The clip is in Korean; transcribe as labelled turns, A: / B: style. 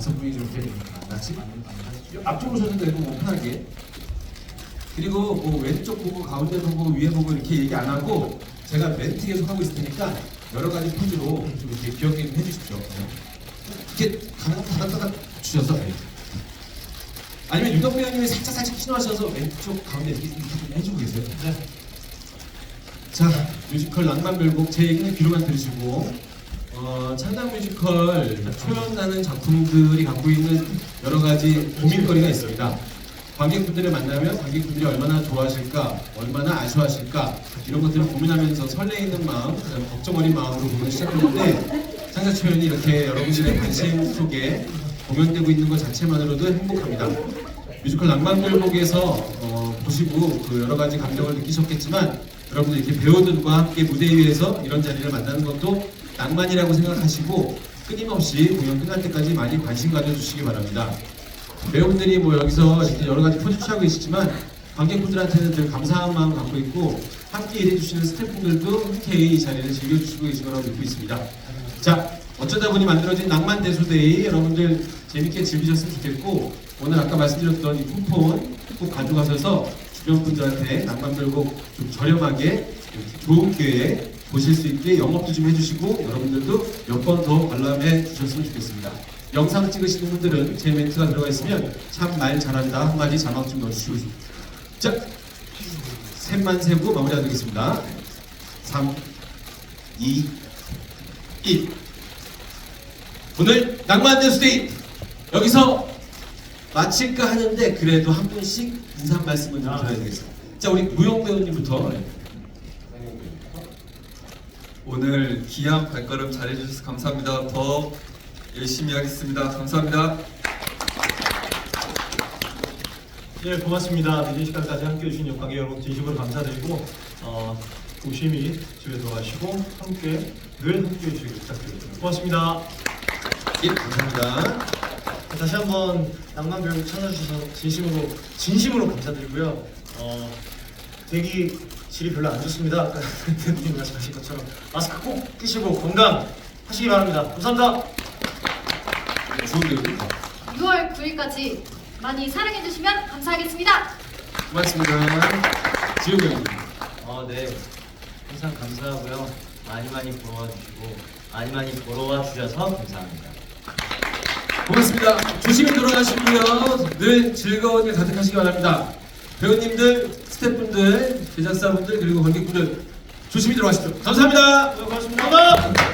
A: 다섯 분이 좀 이렇게 같이 앞쪽으로 서셔도 되고 뭐 편하게. 그리고 뭐 왼쪽 보고 가운데 보고 위에 보고 이렇게 얘기 안 하고 제가 멘트 계속 하고 있을 테니까 여러 가지 포즈로 좀 이렇게 귀엽게 좀 해주십시오. 이렇게 가닥 주셔서. 아니면 유덕 배우님이 살짝 살짝 신호하셔서 왼쪽 가운데 이렇게, 이렇게 좀 해주고 계세요. 자 뮤지컬 낭만 별곡 제 얘기는 귀로만 들으시고 어, 창단 뮤지컬 초연하는 작품들이 갖고 있는 여러 가지 고민거리가 있습니다. 관객분들을 만나면 관객분들이 얼마나 좋아하실까, 얼마나 아쉬워하실까 이런 것들을 고민하면서 설레이는 마음, 걱정 어린 마음으로 공연을 시작했는데 창작 초연이 이렇게 여러분들의 관심 속에 공연되고 있는 것 자체만으로도 행복합니다. 뮤지컬 낭만별곡에서 어, 보시고 그 여러 가지 감정을 느끼셨겠지만 여러분들 이렇게 배우들과 함께 무대 위에서 이런 자리를 만나는 것도 낭만이라고 생각하시고 끊임없이 공연 끝날 때까지 많이 관심 가져주시기 바랍니다. 배우분들이 뭐 여기서 여러 가지 포즈 취하고 계시지만 관객분들한테는 늘 감사한 마음 갖고 있고 함께 일해주시는 스태프분들도 흔쾌히 이 자리를 즐겨주시고 계신 거라고 믿고 있습니다. 자, 어쩌다 보니 만들어진 낭만 대소데이 여러분들 재밌게 즐기셨으면 좋겠고 오늘 아까 말씀드렸던 이 쿠폰 꼭 가져가셔서 주변 분들한테 낭만 별곡 좀 저렴하게 좋은 기회에 보실 수 있게 영업도 좀 해주시고 여러분들도 몇 번 더 관람해 주셨으면 좋겠습니다. 영상 찍으시는 분들은 제 멘트가 들어가 있으면 참 말 잘한다 한마디 자막 좀 넣어주시고 자, 셋만 세고 마무리하겠습니다. 3, 2, 1 오늘 낭만대 수데이 여기서 마칠까 하는데 그래도 한 분씩 인사 말씀을 좀 드려야 되겠습니다. 자 우리 무용 배우님부터
B: 오늘 귀한 발걸음 잘해주셔서 감사합니다. 더 열심히 하겠습니다. 감사합니다.
C: 예, 고맙습니다. 늦은 시간까지 함께 해주신 관객 여러분 진심으로 감사드리고 어, 조심히 집에 들어가시고 함께 늘 함께 해주시길 부탁드립니다. 고맙습니다.
A: 예 감사합니다.
D: 다시 한번 낭만 배우 찾아주셔서 진심으로 진심으로 감사드리고요. 어, 대기 질이 별로 안 좋습니다. 아까 대표님 말씀하신 것처럼 마스크 꼭 끼시고 건강 하시기 바랍니다. 감사합니다.
A: 좋은 배우님
E: 6월 9일까지 많이 사랑해주시면 감사하겠습니다.
A: 고맙습니다. 지우 배우님
F: 어, 네. 항상 감사하고요. 많이 많이 보러와 주시고 많이 많이 보러와 주셔서 감사합니다.
A: 고맙습니다. 조심히 돌아가시고요. 늘 즐거운 일 가득하시기 바랍니다. 배우님들, 스태프분들, 제작사분들 그리고 관객분들 조심히 들어가십시오. 감사합니다.
D: 고맙습니다.